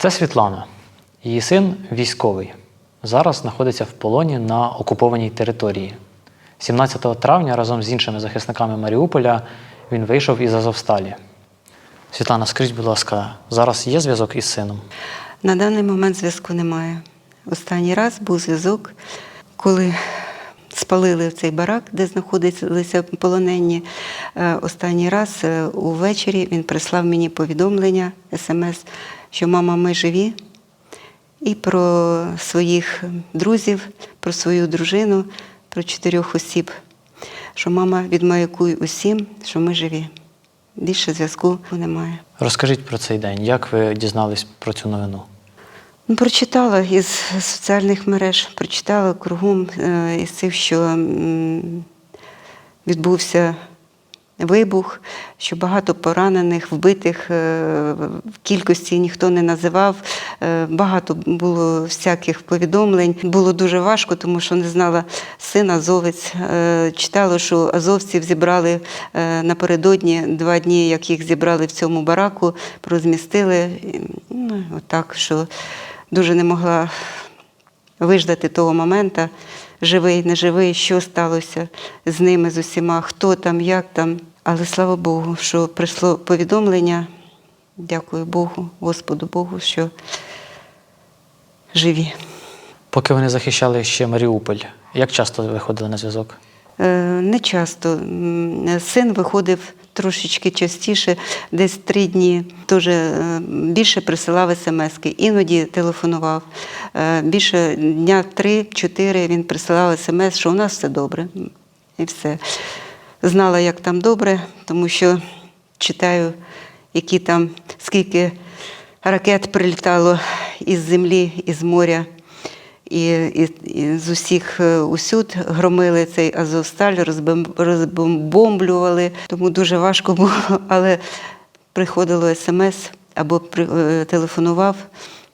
Це Світлана. Її син військовий. Зараз знаходиться в полоні на окупованій території. 17 травня разом з іншими захисниками Маріуполя він вийшов із Азовсталі. Світлана, скажіть, будь ласка, зараз є зв'язок із сином? На даний момент зв'язку немає. Останній раз був зв'язок, коли спалили цей барак, де знаходилися полонені. Е, Останній раз е, увечері він прислав мені повідомлення, смс, що мама, ми живі, і про своїх друзів, про свою дружину, про чотирьох осіб, що мама відмаякуй усім, що ми живі. Більше зв'язку немає. Розкажіть про цей день. Як ви дізнались про цю новину? Ну, Прочитала із соціальних мереж, прочитала кругом е, із цих, що відбувся вибух, що багато поранених, вбитих е, в кількості ніхто не називав. Е, Багато було всяких повідомлень. Було дуже важко, тому що не знала син азовець. Е, Читала, що азовців зібрали напередодні два дні, як їх зібрали в цьому бараку, розмістили. Ну, отак, що дуже не могла виждати того моменту, живий, не живий, що сталося з ними, з усіма, хто там, як там. Але слава Богу, що прийшло повідомлення. Дякую Богу, Господу Богу, що живі. Поки вони захищали ще Маріуполь, як часто виходили на зв'язок? Е, Не часто. Син виходив трошечки частіше, десь три дні. Теж е, більше присилав смски, іноді телефонував. Е, Більше дня три-чотири він присилав смс, що у нас все добре. І все. Знала, як там добре, тому що читаю, які там, скільки ракет прилітало із землі, із моря. І, і, і з усіх е, усюд громили цей Азовсталь, розбомблювали. Тому дуже важко було, але приходило смс або е, телефонував,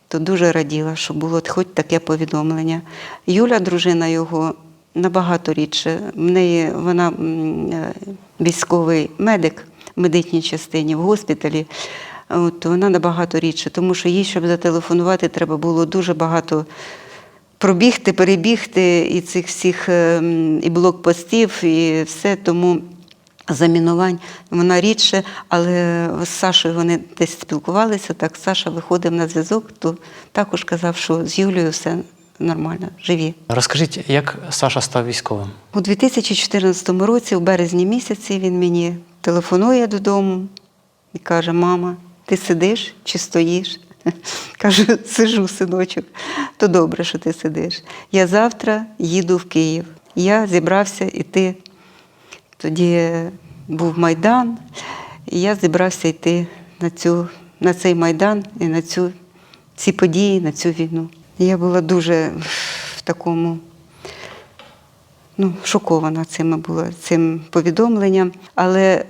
то дуже раділа, що було хоч таке повідомлення. Юля, дружина його, набагато рідше. В неї вона е, військовий медик в медичній частині в госпіталі. От вона набагато рідше, тому що їй, щоб зателефонувати, треба було дуже багато пробігти, перебігти і цих всіх ем, і блокпостів, і все. Тому замінувань вона рідше, але з Сашою вони десь спілкувалися. Так Саша виходив на зв'язок, то також казав, що з Юлією все нормально, живі. Розкажіть, як Саша став військовим? У 2014 році, в березні місяці, він мені телефонує додому і каже: Мама, ти сидиш чи стоїш? Кажу, сижу, синочок. То добре, що ти сидиш. Я завтра їду в Київ. Я зібрався йти. Тоді був Майдан, і я зібрався йти на, цю, на цей Майдан і на цю, ці події, на цю війну. Я була дуже в такому ну, шокована цим була цим повідомленням, але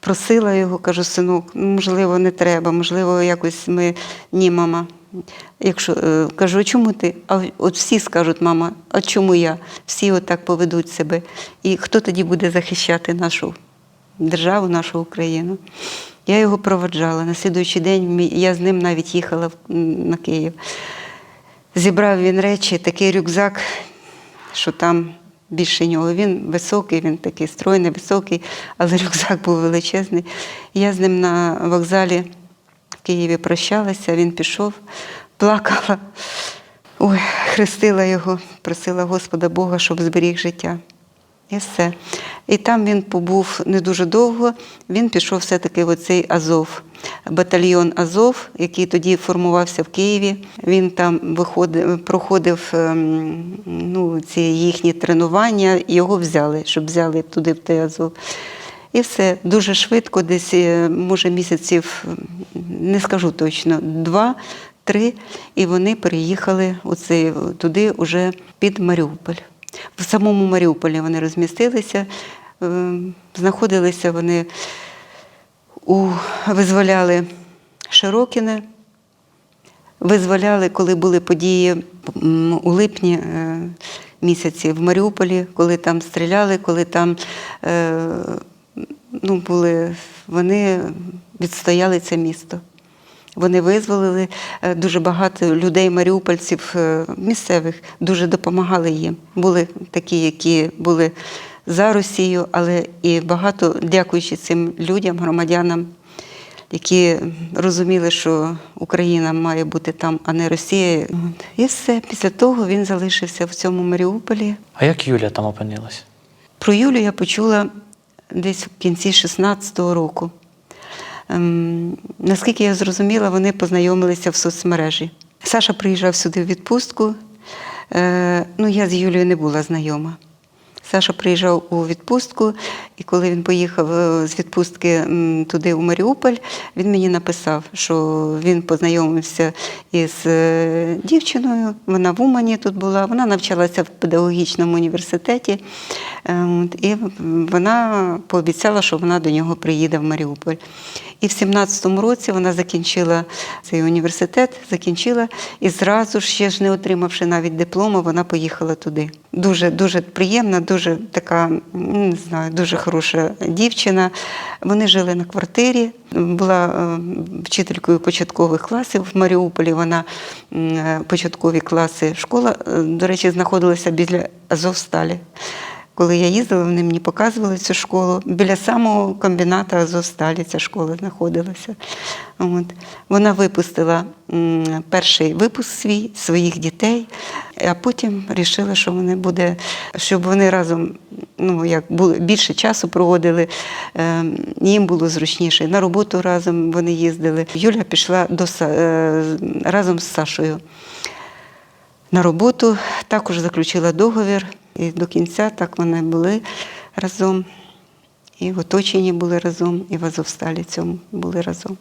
просила його, кажу, синок, ну, можливо, не треба, можливо, якось ми ні, мама. Якщо е, кажу, чому ти? А от всі скажуть, мама, а чому я? Всі отак поведуть себе. І хто тоді буде захищати нашу державу, нашу Україну? Я його проводжала. На слідуючий день я з ним навіть їхала на Київ. Зібрав він речі, такий рюкзак, що там більше нього. Він високий, він такий стройний, високий, але рюкзак був величезний. Я з ним на вокзалі в Києві прощалася, він пішов, плакала. Ой, хрестила його, просила Господа Бога, щоб зберіг життя. І все. І там він побув не дуже довго. Він пішов все-таки в оцей Азов, батальйон Азов, який тоді формувався в Києві. Він там виходив, проходив ем, ну, ці їхні тренування, його взяли, щоб взяли туди в той Азов. І все дуже швидко, десь, е, може, місяців, не скажу точно, два-три, і вони переїхали оцей, туди уже під Маріуполь. В самому Маріуполі вони розмістилися, знаходилися вони у визволяли Широкіне, визволяли, коли були події у липні е, місяці в Маріуполі, коли там стріляли, коли там е, ну, були, вони відстояли це місто. Вони визволили е, дуже багато людей, маріупольців місцевих, дуже допомагали їм. Були такі, які були за Росію, але і багато, дякуючи цим людям, громадянам, які розуміли, що Україна має бути там, а не Росія. І все. Після того він залишився в цьому Маріуполі. А як Юля там опинилась? Про Юлю я почула десь в кінці 16-го року. Ем, наскільки я зрозуміла, вони познайомилися в соцмережі. Саша приїжджав сюди в відпустку. Е, ну, я з Юлією не була знайома. Саша приїжджав у відпустку, і коли він поїхав е, з відпустки туди, у Маріуполь, він мені написав, що він познайомився із е, дівчиною. Вона в Умані тут була, вона навчалася в педагогічному університеті. Е, І вона пообіцяла, що вона до нього приїде в Маріуполь. І в 17-му році вона закінчила цей університет, закінчила і зразу ж, ще ж не отримавши навіть диплому, вона поїхала туди. Дуже дуже приємна, дуже така, не знаю, дуже хороша дівчина. Вони жили на квартирі. Була е, вчителькою початкових класів в Маріуполі. Вона е, початкові класи школа, е, до речі, знаходилася біля Азовсталі. Коли я їздила, вони мені показували цю школу. Біля самого комбіната Азовсталі ця школа знаходилася. От. Вона випустила перший випуск свій, своїх дітей, а потім вирішила, що вони буде, щоб вони разом ну, як більше часу проводили, е, їм було зручніше. На роботу разом вони їздили. Юля пішла до, е, разом з Сашою на роботу, також заключила договір. І до кінця так вони були разом. І в оточенні були разом, і в Азовсталі цьому були разом.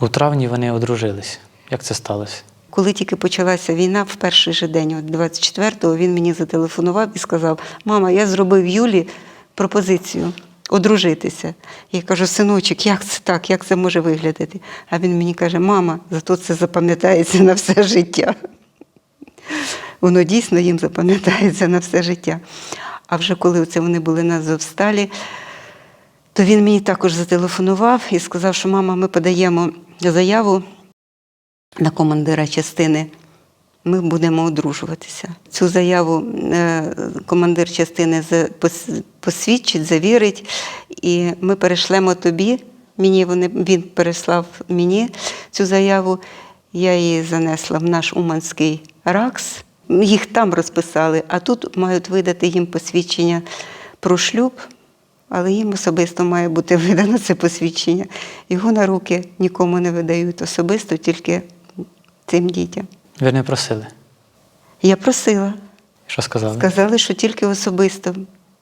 У травні вони одружились. Як це сталося? Коли тільки почалася війна, в перший же день, от 24-го, він мені зателефонував і сказав: Мама, я зробив Юлі пропозицію одружитися. Я кажу, синочок, як це так, як це може виглядати? А він мені каже: Мама, зато це запам'ятається на все життя. Воно дійсно їм запам'ятається на все життя. А вже коли це вони були на Азовсталі, то він мені також зателефонував і сказав, що мама, ми подаємо заяву на командира частини. Ми будемо одружуватися. Цю заяву е, командир частини посвідчить, завірить, і ми перешлемо тобі. Мені вони, він переслав мені цю заяву. Я її занесла в наш Уманський РАКС. Їх там розписали, а тут мають видати їм посвідчення про шлюб, але їм особисто має бути видано це посвідчення. Його на руки нікому не видають особисто, тільки цим дітям. Ви не просили. Я просила. Що сказали? Сказали, що тільки особисто.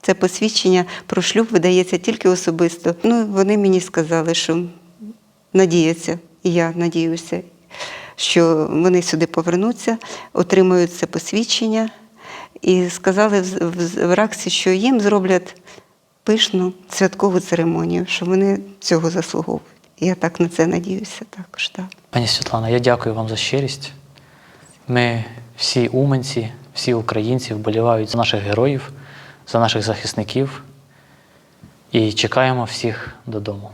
Це посвідчення про шлюб видається тільки особисто. Ну, вони мені сказали, що надіються, і я надіюся, що вони сюди повернуться, отримають це посвідчення. І сказали в РАКСі, що їм зроблять пишну святкову церемонію, що вони цього заслуговують. Я так на це надіюся також. Так. Пані Світлана, я дякую вам за щирість. Ми всі уманці, всі українці вболівають за наших героїв, за наших захисників і чекаємо всіх додому.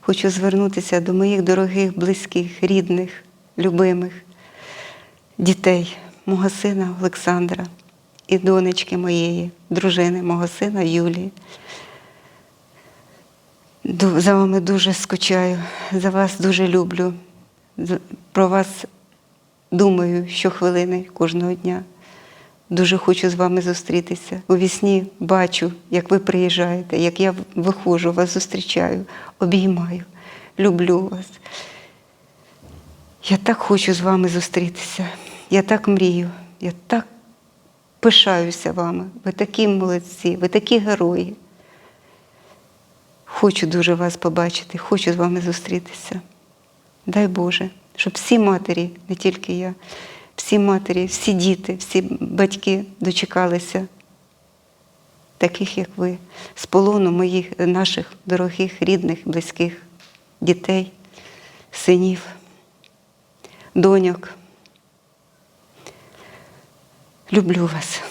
Хочу звернутися до моїх дорогих, близьких, рідних, любимих дітей, мого сина Олександра і донечки моєї, дружини, мого сина Юлії. За вами дуже скучаю, за вас дуже люблю. Про вас думаю щохвилини кожного дня. Дуже хочу з вами зустрітися. У вісні бачу, як ви приїжджаєте, як я виходжу, вас зустрічаю, обіймаю, люблю вас. Я так хочу з вами зустрітися. Я так мрію, я так пишаюся вами. Ви такі молодці, ви такі герої. Хочу дуже вас побачити, хочу з вами зустрітися. Дай Боже, щоб всі матері, не тільки я, всі матері, всі діти, всі батьки дочекалися таких, як ви, з полону моїх наших дорогих, рідних, близьких дітей, синів, доньок. Люблю вас.